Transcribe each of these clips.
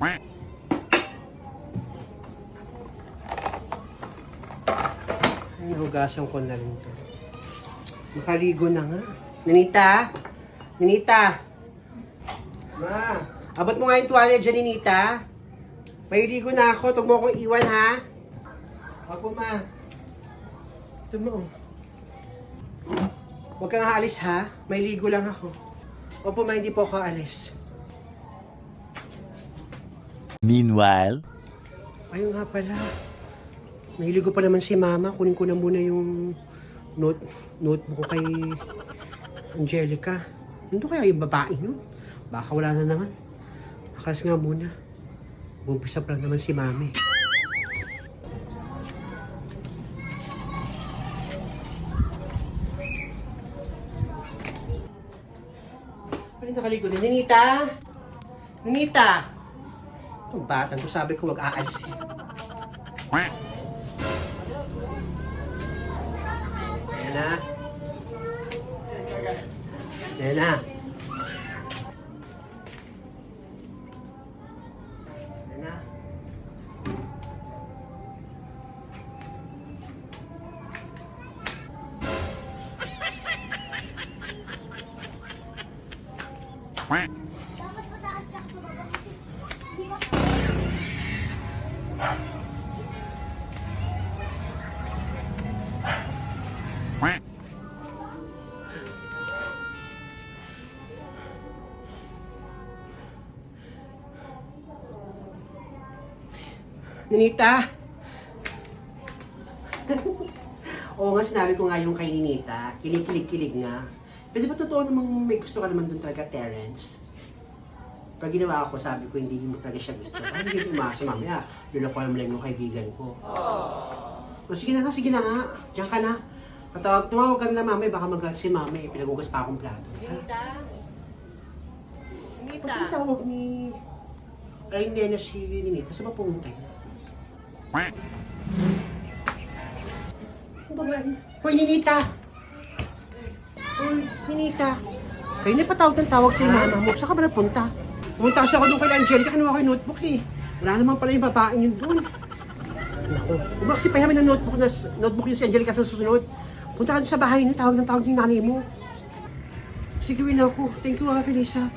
Ay, hugasan ko na rin to. Makaligo na nga. Ninita? Ninita? Ma, abot mo nga yung tuwalya dyan, Ninita. May ligo na ako. Huwag mo akong iwan, ha? Opo, ma. Ito mo. oh. Huwag kang aalis, ha? May ligo lang ako. Opo, ma, hindi po ako aalis. Meanwhile, Ayun nga pala. Nahiligo pa naman si Mama. Kunin ko na muna yung note, notebook ko kay Angelica. Nandun kaya yung babae yun? Baka wala na naman. Akalas nga muna. Umpisa pa lang naman si Mami. Ay, nakaligo din. Ninita! Ninita! Itong batang to, sabi ko wag aalis eh. Yan na. Yan na. Ninita! Oo nga, sinabi ko nga yung kay Ninita. Kinikilig-kilig nga. Di ba totoo namang may gusto ka naman dun talaga, Terence? Pag ginawa ako, sabi ko hindi mo talaga siya gusto. Ay, hindi umasa mamaya. Lulakuan mo lang yung kaibigan ko. O sige na nga, sige na nga. Diyan ka na. Patawag, tumawag ka na mamaya, baka mag si mama eh. Pinagugas pa akong plato. Ninita! Ninita! Ba't yung tawag ni... Ay, hindi na si Ninita. Saan ba pumunta yun? Hoy, Ninita! Hoy, Ninita! Kayo na patawag ng tawag sa mama mo. Saan ka ba napunta? Pumunta kasi ako doon kay Angelica, kinuha ko yung notebook eh. Wala naman pala yung babaeng yun doon. Nako, huwag kasi payamin ng notebook, na, notebook yung si Angelica sa susunod. Punta ka doon sa bahay niyo, tawag ng tawag yung nanay mo. Sige, win ako. Thank you, ha, Felisa.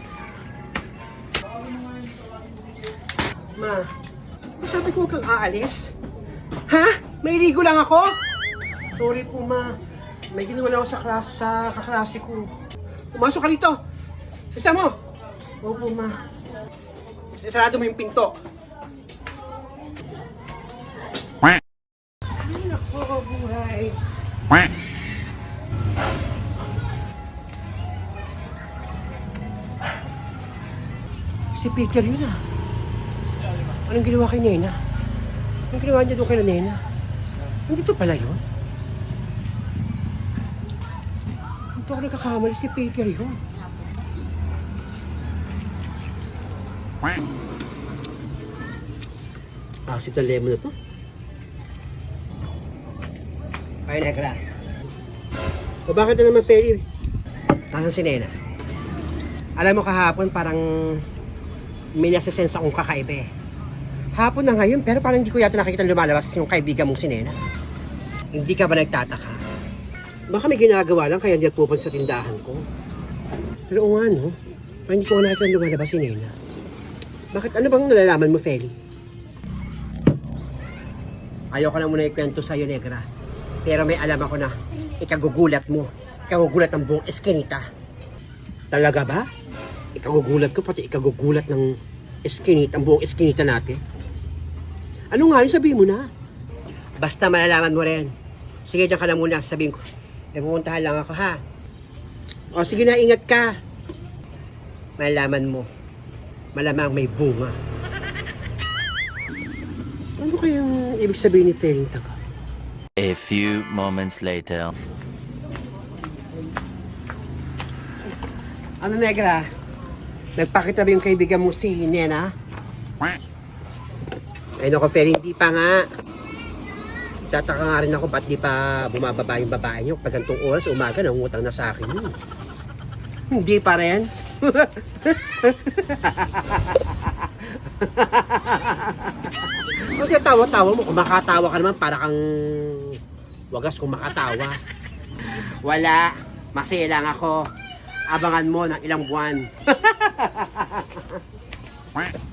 Ma, sabi ko kang aalis. Ha? May ligo lang ako? Sorry po, ma. May ginawa na ako sa klas sa kaklase ko. Pumasok ka rito. Isa mo. Opo, ma. Sarado mo yung pinto. Si Peter yun ah. Anong ginawa kay Nena? Anong ginawa niya doon kay Nena? Nandito pala yun? Ito ako nagkakamali si Peter yun. Asip na lemon na to. Ay, negra. O bakit na naman, Terry? Tahan si Nena. Alam mo kahapon parang may nasa-sense akong kakaiba eh. Hapon na ngayon, pero parang hindi ko yata nakikita lumalabas yung kaibigan mong si Nena. Hindi ka ba nagtataka? Baka may ginagawa lang kaya hindi pupunta sa tindahan ko. Pero oo nga no, parang hindi ko nga nakikita lumalabas si Nena. Bakit ano bang nalalaman mo, Feli? Ayoko na muna ikwento sa'yo, Negra. Pero may alam ako na ikagugulat mo. Ikagugulat ng buong eskinita. Talaga ba? Ikagugulat ko, pati ikagugulat ng eskinita, ang buong eskinita natin. Ano nga yun, sabihin mo na. Basta malalaman mo rin. Sige, dyan ka na muna, sabihin ko. May pupuntahan lang ako, ha? O, sige na, ingat ka. Malalaman mo. Malamang may bunga. Ano kayang ibig sabihin ni Feling Taga? a few moments later. Ano, Negra? Nagpakita ba yung kaibigan mo si Nena? Ay, naku, Fer, hindi pa nga. Tataka nga rin ako ba't di pa bumababa yung babae niyo pag gantong oras, umaga, nangungutang na sa akin yun. Hindi pa rin. Ang tawa-tawa mo, kung makatawa ka naman, para kang wagas kung makatawa. Wala. Masaya ako. Abangan mo ng ilang buwan.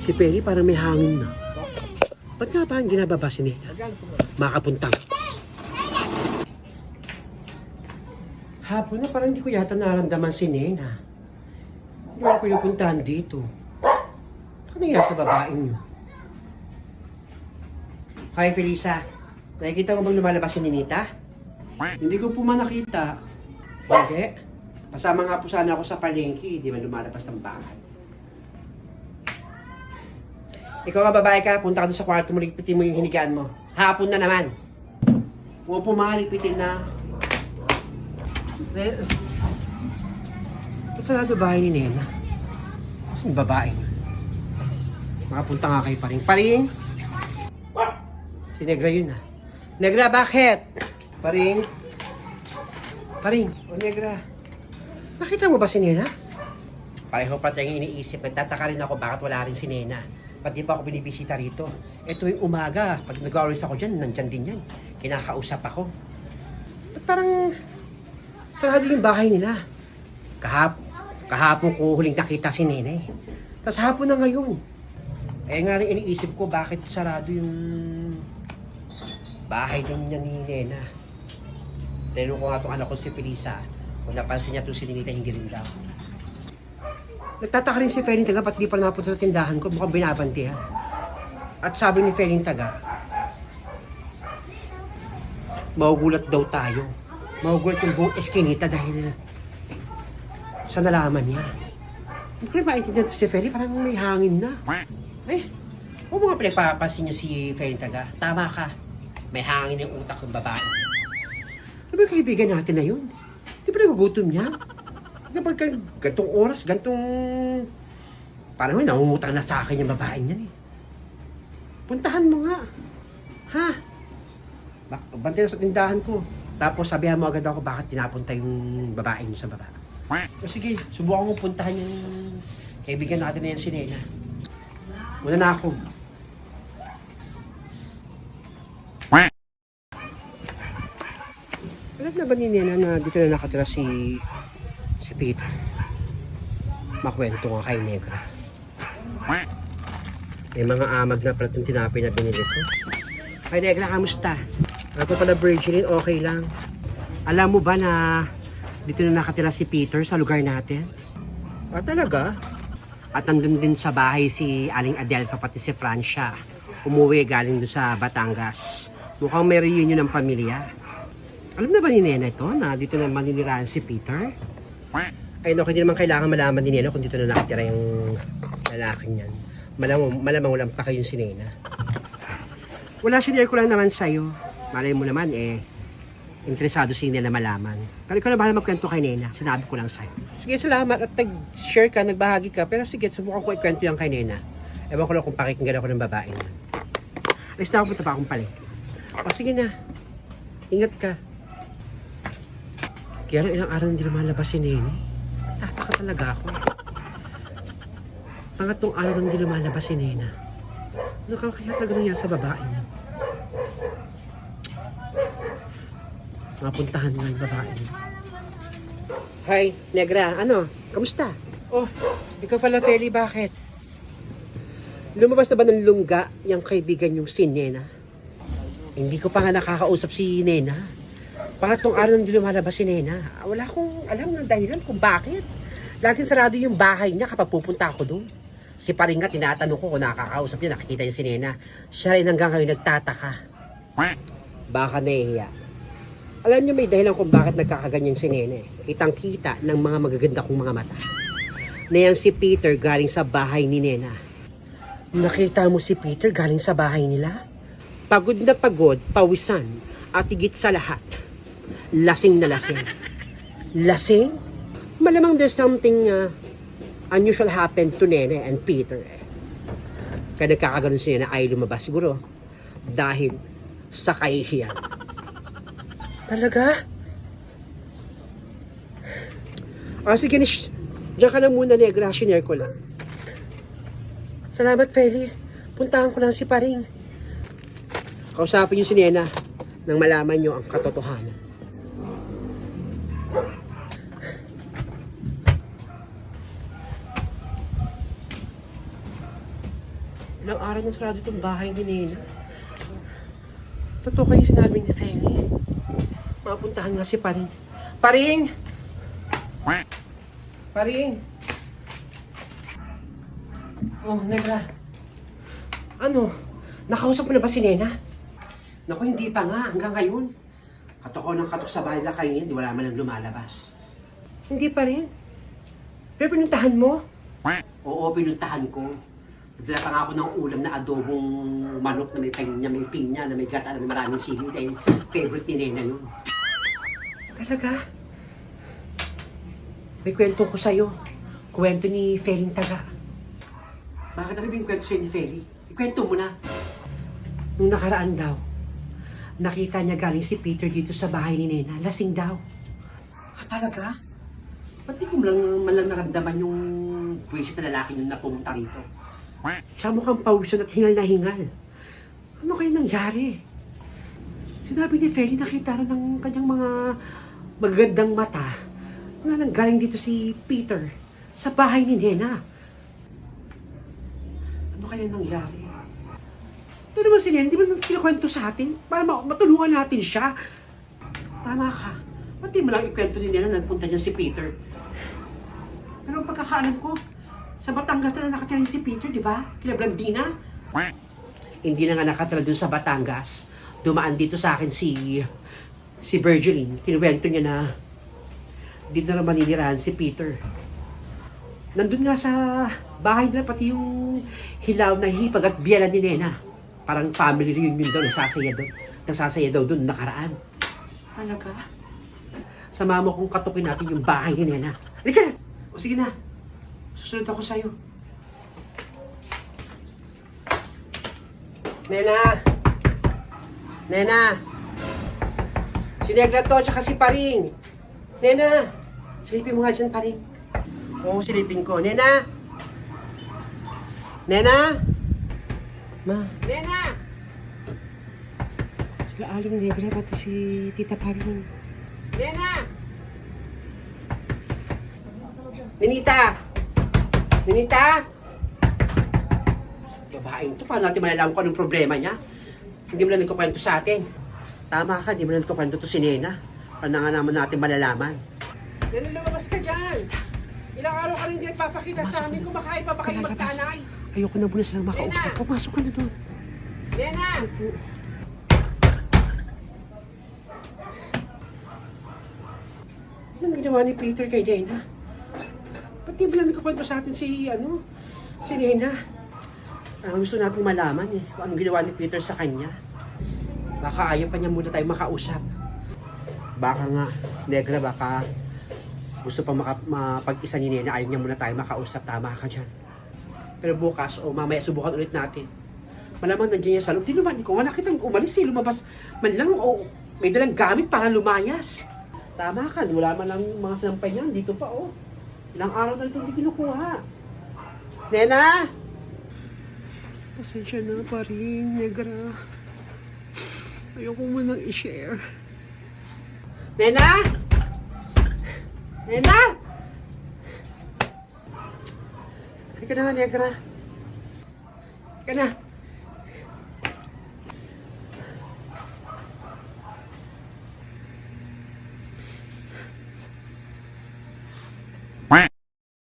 si Perry parang may hangin na. Ba't nga ba ang ginababa si Nina? Makapuntang. Hapon na parang hindi ko yata naramdaman si Nena. Hindi ko pinupuntahan dito. Ano yan sa babaeng niyo? Hi, Felisa. Nakikita mo bang lumalabas si Ninita? Hindi ko po man nakita. Hindi. Kasama nga po sana ako sa palengke, hindi man lumalabas ng bahay. Ikaw nga babae ka, punta ka doon sa kwarto mo, lipitin mo yung hinigaan mo. Hapon na naman. Huwag po malipitin na. Eh, Sarado bahay ni Nena. Yung babae niya? Makapunta nga kay Paring. Paring! Si Negra yun ah. Negra, bakit? Paring? Paring, o Negra. Nakita mo ba si Nena? Pareho pa tayong iniisip. Nagtataka rin ako bakit wala rin si Nena. Ba't di pa ako binibisita rito? Ito yung umaga. Pag nag-oris ako dyan, nandyan din yan. Kinakausap ako. Ba't parang sarado yung bahay nila? Kahap, kahapon ko huling nakita si Nene. Tapos hapon na ngayon. Eh nga rin iniisip ko bakit sarado yung bahay din niya ni Nena. Tinanong ko nga itong anak ko si Felisa. Kung napansin niya ito si Ninita, hindi rin daw. Nagtataka rin si Ferin Taga, ba't di pa napunta sa tindahan ko? Mukhang binabantihan. At sabi ni Ferin Taga, maugulat daw tayo. Maugulat yung buong eskinita dahil sa nalaman niya. Hindi ko rin maintindihan si Feli, parang may hangin na. Eh, huwag mo nga pinagpapasin niyo si Feli Taga. Tama ka. May hangin yung utak ng babae. Ano ba kaibigan natin na yun? Di ba nagugutom niya? Kapag ka, gantong oras, gantong panahon, nangungutang na sa akin yung babae niyan eh. Puntahan mo nga. Ha? Bantay sa tindahan ko. Tapos sabihan mo agad ako bakit tinapunta yung babae niyo sa baba. O sige, subukan ko puntahan yung kaibigan natin na yan si Nena. Muna na ako. Alam na ba ni Nena na dito na nakatira si si Peter? Makwento nga kay Negra. May mga amag na pala itong tinapay na binili ko. Ay Negra, kamusta? Ako pala Virgilin, okay lang. Alam mo ba na dito na nakatira si Peter sa lugar natin? Ah, talaga? At nandun din sa bahay si Aling Adelfa pati si Francia. Umuwi galing doon sa Batangas. Mukhang may reunion ng pamilya. Alam na ba ni Nena ito na dito na maninirahan si Peter? Ay no, hindi naman kailangan malaman ni Nena kung dito na nakatira yung lalaking yan. Malamang, malamang walang pa kayong si Nena. Wala, sinare ko lang naman sa'yo. Malay mo naman eh, interesado si Nena malaman. Pero ikaw na bahala magkwento kay Nena. Sinabi ko lang sa'yo. Sige, salamat at nag-share ka, nagbahagi ka. Pero sige, subukan ko ikwento yan kay Nena. Ewan ko lang kung pakikinggan ako ng babae. Alis na ako, punta pa akong pala. O sige na. Ingat ka. Kaya lang ilang araw hindi lumalabas si Nene. Tataka talaga ako. Pangatong araw nang hindi lumalabas si Nena. Ano ka kaya talaga nangyari sa babae? Mapuntahan nga yung babae. Hi, Negra. Ano? Kamusta? Oh, ikaw pala, Feli. Bakit? Lumabas na ba ng lungga yung kaibigan yung si Nena? Hindi ko pa nga nakakausap si Nena. Pangatong araw nang lumalabas si Nena. Wala akong alam ng dahilan kung bakit. Laging sarado yung bahay niya kapag pupunta ako doon. Si Paringa, tinatanong ko kung nakakausap niya, nakikita niya si Nena. Siya rin hanggang ngayon nagtataka. Baka nahihiya. Alam niyo may dahilan kung bakit nagkakaganyan si Nene. Kitang kita ng mga magaganda kong mga mata. Na yan si Peter galing sa bahay ni Nena. Nakita mo si Peter galing sa bahay nila? Pagod na pagod, pawisan, at higit sa lahat, lasing na lasing. Lasing? Malamang there's something uh, unusual happened to Nene and Peter. eh. Kaya nagkakaganon si Nene ay lumabas siguro dahil sa kahihiyan. Talaga? Ah, sige, Nish. Diyan ka na muna, Negra. Shinare ko lang. Salamat, Feli. Puntahan ko lang si Paring. Kausapin niyo si Nena nang malaman niyo ang katotohanan. Ilang araw nang sarado itong bahay ni Nena. Totoo kayo sinabi ni Feli. Mapuntahan nga si Paring. Paring! Paring! Oh, Negra. Ano? Nakausap mo na ba si Nena? Naku, hindi pa nga. Hanggang ngayon. Katoko ng katok sa bahay na kayo di wala man lang lumalabas. Hindi pa rin. Pero pinuntahan mo? Oo, pinuntahan ko. Nagdala pa nga ako ng ulam na adobong manok na may pinya, may pinya, na may gata, na may maraming sili. Dahil favorite ni Nena yun. Talaga? May kwento ko sa'yo. Kwento ni Feling Taga. Bakit ako yung kwento sa'yo ni Feli? Ikwento mo na. Nung nakaraan daw, nakita niya galing si Peter dito sa bahay ni Nena. Lasing daw. Ah, talaga? Ba't di ko lang malang naramdaman yung wisit na lalaki nung napumunta rito? Siya mukhang pausan at hingal na hingal. Ano kaya nangyari? Sinabi ni Feli nakita rin ng kanyang mga magagandang mata na nanggaling dito si Peter sa bahay ni Nena. Ano kaya nangyari? Ito naman si Nena, di ba nang kinakwento sa atin? Para ma- matulungan natin siya. Tama ka. Ba't di mo lang ikwento ni Nena nagpunta niya si Peter? Pero ang pagkakaalam ko, sa Batangas na nakatira si Peter, di ba? Kila Blandina. Hindi na nga nakatira dun sa Batangas. Dumaan dito sa akin si si Virgiline. Kinuwento niya na dito na maninirahan si Peter. Nandun nga sa bahay nila pati yung hilaw na hipag at biyala ni Nena. Parang family reunion daw, nasasaya doon. Nasasaya daw doon nakaraan. Talaga? Sama mo kung katukin natin yung bahay ni Nena. Halika na! O sige na. Susunod ako sa'yo. Nena! Nena! Si Negra to, tsaka si Paring. Nena! Silipin mo nga dyan, Paring. Oo, silipin ko. Nena! Nena! Ma. Nena! Sila Aling Negra, pati si Tita Paring. Nena! Ninita! Ninita! Babaeng to, paano natin malalaman kung anong problema niya? Hindi mo lang nagkukwento sa atin. Tama ka, hindi mo lang nagkukwento to si Nena. Paano nga naman natin malalaman? Nena, lumabas ka dyan! Ilang araw ka rin hindi papakita sa amin kung makain pa ba kayo magtanay? Ayoko na muna silang makausap. Nena! Pumasok ka na doon. Nena! Anong ginawa ni Peter kay Nena? Ba't di ba lang nagkakwento sa atin si, ano, si Nena? Ang gusto natin malaman eh, kung anong ginawa ni Peter sa kanya. Baka ayaw pa niya muna tayo makausap. Baka nga, Negra, baka gusto pa mapag-isa ni Nena, ayaw niya muna tayo makausap. Tama ka dyan. Pero bukas o mamaya subukan ulit natin. Malamang nandiyan niya sa loob. Di naman, ko nga nakita umalis eh, lumabas. Man lang o may dalang gamit para lumayas. Tama ka, wala man lang mga sinampay niyan. Dito pa oh. Ilang araw na rin hindi kinukuha. Nena! Pasensya na pa rin, Negra. Ayoko mo nang i-share. Nena! Nena! Halika na, Negra. Halika na.